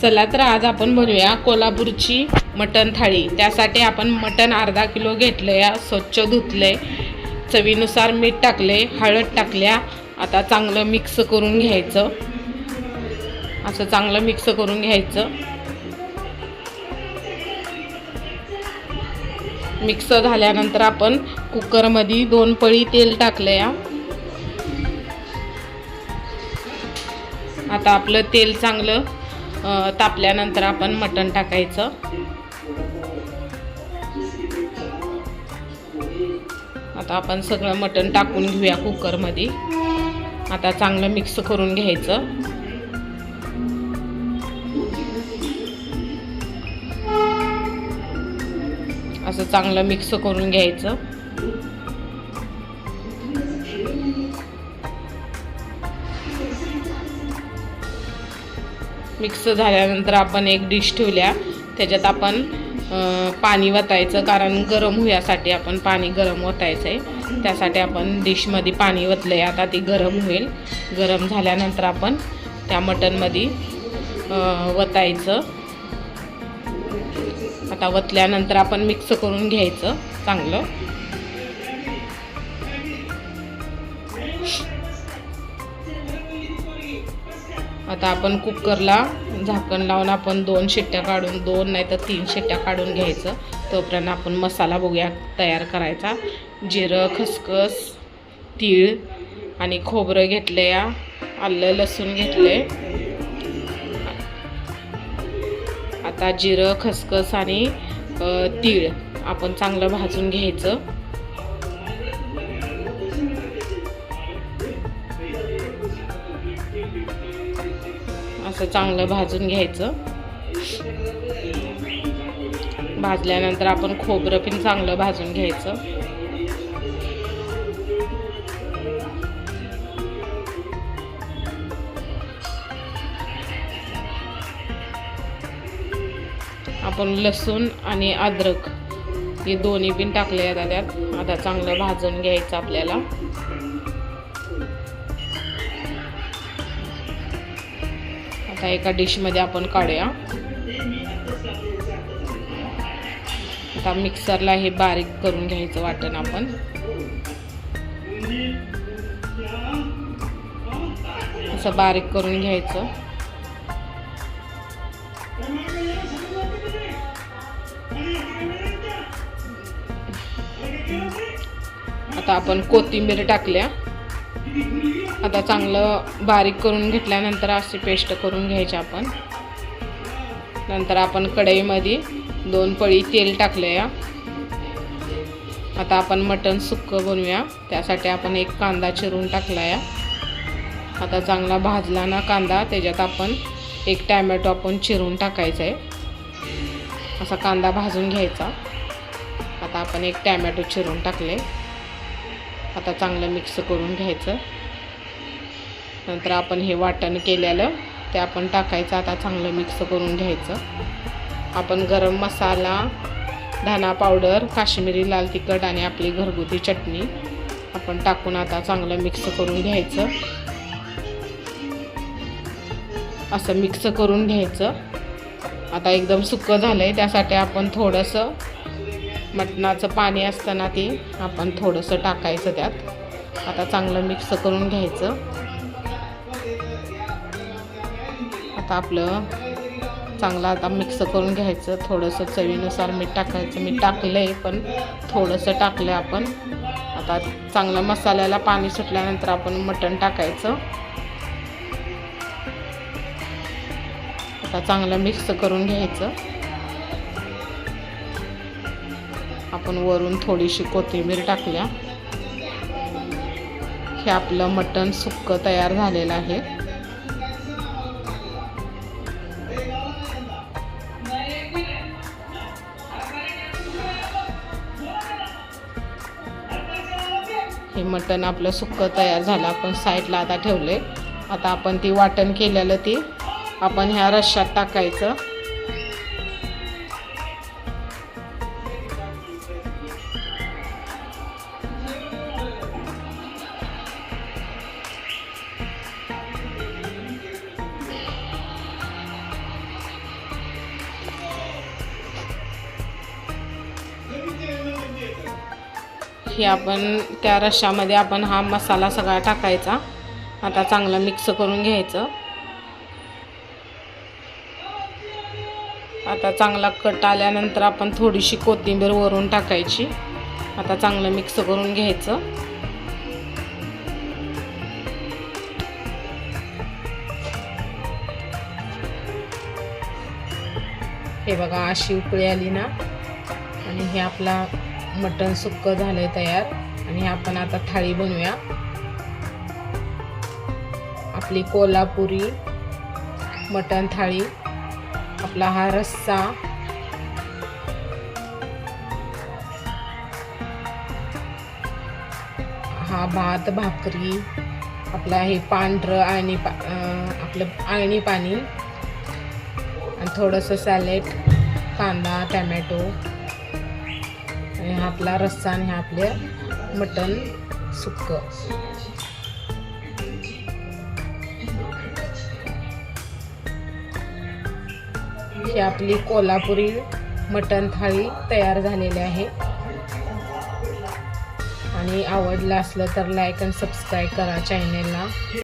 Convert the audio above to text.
चला तर आज आपण बनवूया कोल्हापूरची मटण थाळी. त्यासाठी आपण मटण अर्धा किलो घेतलं या स्वच्छ धुतले चवीनुसार मीठ टाकले हळद टाकल्या. आता चांगलं मिक्स करून घ्यायचं. असं चांगलं मिक्स करून घ्यायचं. मिक्स झाल्यानंतर आपण कुकरमध्ये दोन पळी तेल टाकलं या आता आपलं तेल चांगलं तापल्यानंतर आपण मटण टाकायचं. आता आपण सगळं मटण टाकून घेऊया कुकरमध्ये. आता चांगलं मिक्स करून घ्यायचं. असं चांगलं मिक्स करून घ्यायचं. मिक्स झाल्यानंतर आपण एक डिश ठेवल्या. त्याच्यात आपण पाणी वतायचं कारण गरम होण्यासाठी आपण पाणी गरम वतायचं आहे त्यासाठी आपण डिशमध्ये पाणी वतलं आहे आता ती गरम होईल. गरम झाल्यानंतर आपण त्या मटणमध्ये वतायचं. आता वतल्यानंतर आपण मिक्स करून घ्यायचं चांगलं. आता आपण कुकरला झाकण लावून आपण दोन शिट्ट्या काढून दोन नाही तर तीन शिट्ट्या काढून घ्यायचं. तोपर्यंत आपण मसाला बघूया तयार करायचा. जिरं खसखस तीळ आणि खोबरं घेतलं या आलं लसूण घेतले आता जिरं खसखस आणि तीळ आपण चांगलं भाजून घ्यायचं. असं चांगलं भाजून घ्यायचं. भाजल्यानंतर आपण खोबरं पण चांगलं भाजून घ्यायचं. आपण लसूण आणि अद्रक हे दोन्ही पण टाकले आता त्यात. आता चांगलं भाजून घ्यायचं आपल्याला. असा एका डिशमध्ये आपण काढूया. आता मिक्सरला हे बारीक करून घ्यायचं वाटण आपण. असं बारीक करून घ्यायचं. आता आपण कोथिंबीर टाकल्या. आता चांगलं बारीक करून घेतल्यानंतर अशी पेस्ट करून घ्यायची आपण. नंतर आपण कढईमध्ये दोन पळी तेल टाकलं या आता आपण मटण सुक्कं बनवूया. त्यासाठी आपण एक कांदा चिरून टाकला या आता चांगला भाजला ना कांदा त्याच्यात आपण एक टॅमॅटो आपण चिरून टाकायचा आहे असा कांदा भाजून घ्यायचा. आता आपण एक टॅमॅटो चिरून टाकले आता चांगलं मिक्स करून घ्यायचं. नंतर आपण हे वाटण केलेलं ते आपण टाकायचं आता चांगलं मिक्स करून घ्यायचं. आपण गरम मसाला धना पावडर काश्मीरी लाल तिखट आणि आपली घरगुती चटणी आपण टाकून आता चांगलं मिक्स करून घ्यायचं. असं मिक्स करून घ्यायचं. आता एकदम सुकं झालं आहे त्यासाठी आपण थोडंसं मटणाचं पाणी असताना ते आपण थोडंसं टाकायचं त्यात. आता चांगलं मिक्स करून घ्यायचं. आता आपलं चांगलं आता मिक्स करून घ्यायचं. थोडंसं चवीनुसार मीठ टाकायचं. मीठ टाकलं आहे पण थोडंसं टाकलं आपण. आता चांगलं मसाल्याला पाणी सुटल्यानंतर आपण मटण टाकायचं. आता चांगलं मिक्स करून घ्यायचं. आपण वरून थोडीशी कोथिंबीर टाकल्या. हे आपलं मटण सुक्क तयार झालेलं आहे. हे मटण आपलं सुक्कं तयार झालं आपण साईडला आता ठेवले आता आपण ती वाटण केलेलं ती आपण ह्या रश्शात टाकायचं. हे आपण त्या रश्श्यामध्ये आपण हा मसाला सगळा टाकायचा. आता चांगलं मिक्स करून घ्यायचं. आता चांगला कट आल्यानंतर आपण थोडीशी कोथिंबीर वरून टाकायची. आता चांगलं मिक्स करून घ्यायचं. हे बघा अशी उकळी आली ना. आणि हे आपला मटण झालं झालंय तयार. आणि आपण आता थाळी बनवूया. आपली कोल्हापुरी मटण थाळी. आपला हा रस्सा. हा भात भाकरी. आपला हे पांढरं आणि पा आपलं आळणी पाणी. आणि थोडंसं सॅलेड कांदा टॅमॅटो. आणि हा आपला रस्सा आणि हा आपले मटण सुक्क. ही आपली कोल्हापुरी मटण थाळी तयार झालेली आहे. आणि आवडलं असलं तर लाईक आणि सबस्क्राईब करा चॅनेलला